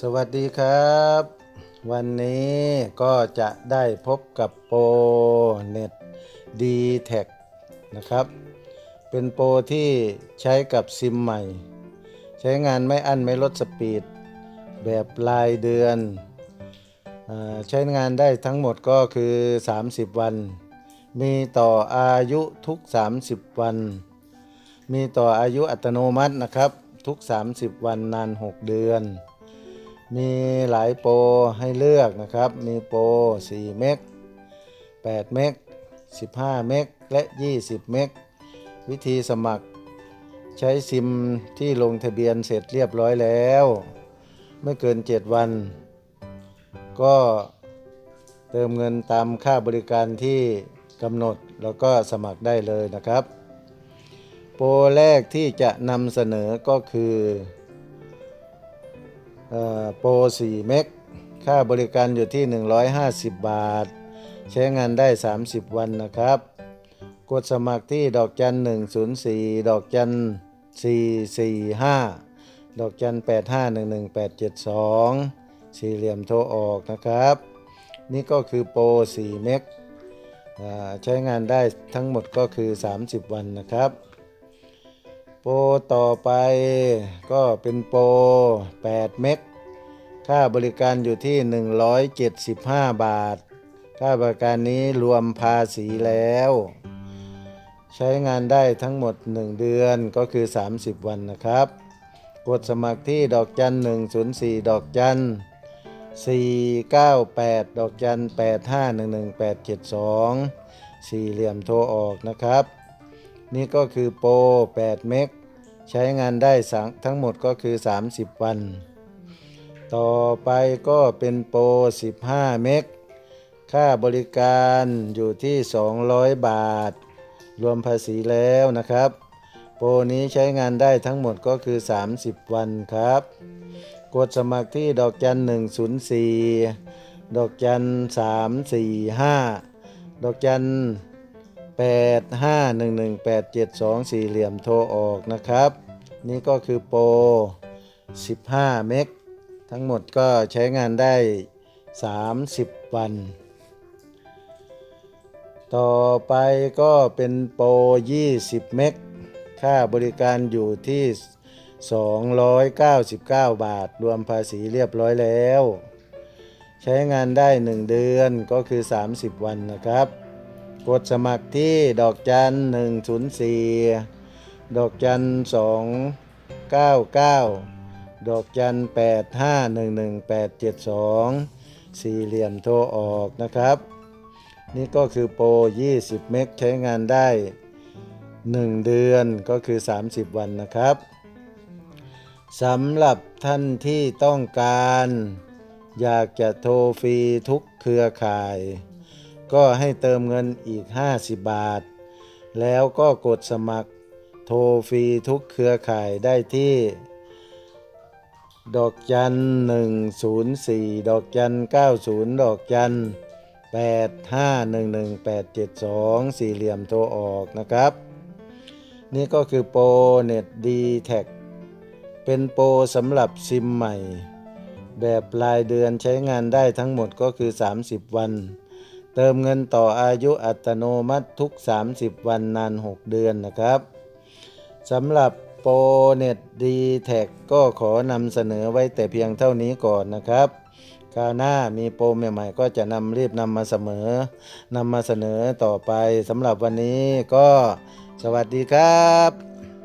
สวัสดีครับ วันนี้ก็จะได้พบกับโปรเน็ตดีแท็นะครับ เป็นโปรที่ใช้กับซิมใหม่ ใช้งานไม่อั้นไม่ลดสปีด แบบรายเดือนอใช้งานได้ทั้งหมดก็คือ 30 วัน มีต่ออายุทุก 30 วัน มีต่ออายุอัตโนมัตินะครับ ทุก 30 วันนาน 6 เดือน มีหลายโปรให้เลือกนะครับ มีโปร 4 เมก 8 เมก 15 เมก และ 20 เมก วิธีสมัคร ใช้ซิมที่ลงทะเบียนเสร็จเรียบร้อยแล้ว ไม่เกิน 7 วัน ก็เติมเงินตามค่าบริการที่กำหนดแล้วก็สมัครได้เลยนะครับ โปรแรกที่จะนำเสนอก็คือ โปร4เมกค่าบริการอยู่ที่ 150 บาท ใช้งานได้ 30 วันนะครับ กดสมัครที่ดอกจัน 104 ดอกจัน 445 ดอกจัน 8511872 สี่เหลี่ยมโทรออกนะครับ นี่ก็คือโปร4เมกใช้งานได้ทั้งหมดก็คือ 30 วันนะครับ โปรต่อไปก็เป็นโปร8เมก ค่าบริการอยู่ที่ 175 บาท ค่าบริการนี้รวมภาษีแล้ว ใช้งานได้ทั้งหมด 1 เดือนก็คือ 30 วันนะครับ กดสมัครที่ดอกจัน 104 ดอกจัน 498 ดอกจัน 8511872 สี่เหลี่ยมโทรออกนะครับ นี่ก็คือโปร 8 เมกใช้งานได้ทั้งหมดก็คือ 30 วัน ต่อไปก็เป็นโปร 15 เมก ค่าบริการอยู่ที่ 200 บาท รวมภาษีแล้วนะครับ โปรนี้ใช้งานได้ทั้งหมดก็คือ 30 วันครับ กดสมัครที่ดอกจัน 104 ดอกจัน 345 ดอกจัน 8511872 สี่เหลี่ยมโทรออกนะครับ นี่ก็คือโปร 15 เมก ทั้งหมดก็ใช้งานได้ 30 วัน ต่อไปก็เป็นโปร 20 เมก ค่าบริการอยู่ที่ 299 บาท รวมภาษีเรียบร้อยแล้ว ใช้งานได้ 1 เดือนก็คือ 30 วันนะครับ กดสมัครที่ดอกจัน 104 ดอกจัน 299 ดอกจัน8511872สี่เหลี่ยมโทรออกนะครับ นี่ก็คือโปร 20 เมกใช้งานได้ 1 เดือนก็คือ 30 วันนะครับสำหรับท่านที่ต้องการ อยากจะโทรฟรีทุกเครือข่าย ก็ให้เติมเงินอีก 50 บาท แล้วก็กดสมัครโทรฟรีทุกเครือข่ายได้ที่ ดอกจัน104ดอกจัน90ดอกจัน8511872สี่เหลี่ยมโทรออกนะครับ นี่ก็คือโปรเน็ตดีแท็เป็นโปรสำหรับซิมใหม่ แบบรายเดือนใช้งานได้ทั้งหมดก็คือ 30 วัน เติมเงินต่ออายุอัตโนมัติทุก 30 วันนาน 6 เดือนนะครับสำหรับ ปรเน็ตดีแท็ก็ขอนำเสนอไว้แต่เพียงเท่านี้ก่อนนะครับคราวหน้ามีโปรใหม่ๆก็จะนำรีบนำมาเสมอนำมาเสนอต่อไปสำหรับวันนี้ก็สวัสดีครับ